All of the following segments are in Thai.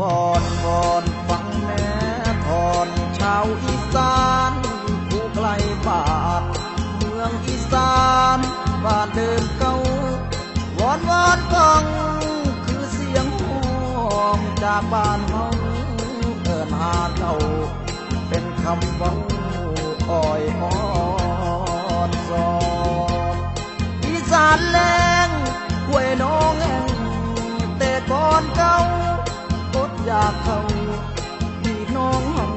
บอนบอนฟังแนคอนชาวอีสานผู้ไกลบาดเมืองอีสานบ้านเดิมเก่าวอนวอนฟังคือเสียงห้องจากบ้านเฮาเอิญหาเจ้าเป็นคำเว้าอ่อยออนสอนอีสานแลงห้วยน้องแห่งแต่ก่อนเก่า อยากเขาพี่น้องเฮา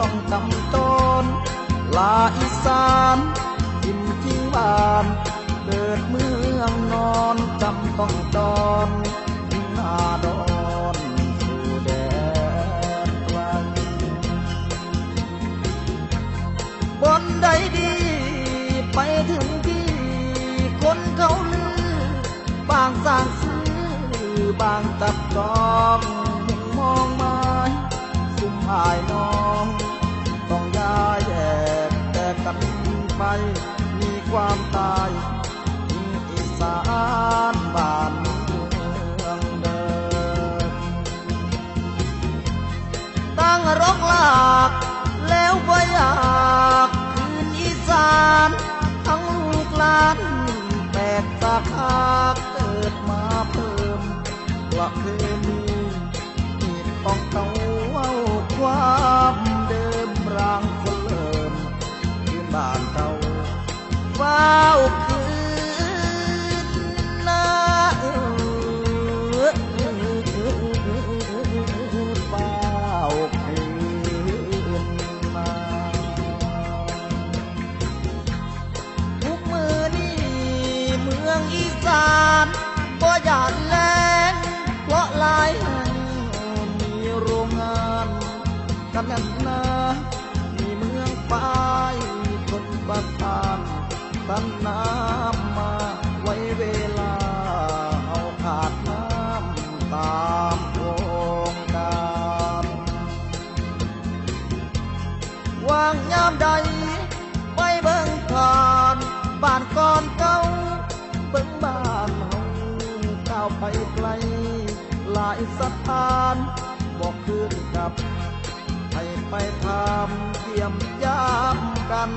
ต้องกำตอนลาอีสานกินที่บ้านเกิดเมืองนอนจำต้องตอนหน้าดอนสู่แดนไกลบนใดดีไปถึงที่คนเขาลือบางสร้างซื้อบางตัดจองมุงม องไม้ซุ่มอายน้อง ต้องย้ายแยกแต่กันไป มีความตายมีอีสานบ้านเมืองเดิมตั้งรกลากแล้วบ่อยากคืนอีสานทั้งลูกหลานแตกสาขาเกิดมาเพิ่มประเพ don't. don't. นนันนามีเมืองปลายคนบัดทานตั้นน้ำมาไว้เวลา เอาขาดน้ำตามโครงการวางยามใดไปเบิ่งผ่านบ้านก่อนเก่าเบิ่งบ้านเฮาก้าวไปไกลหลายสถานบอกคืนกับ ไม่ทำเยี่ยมยามกัน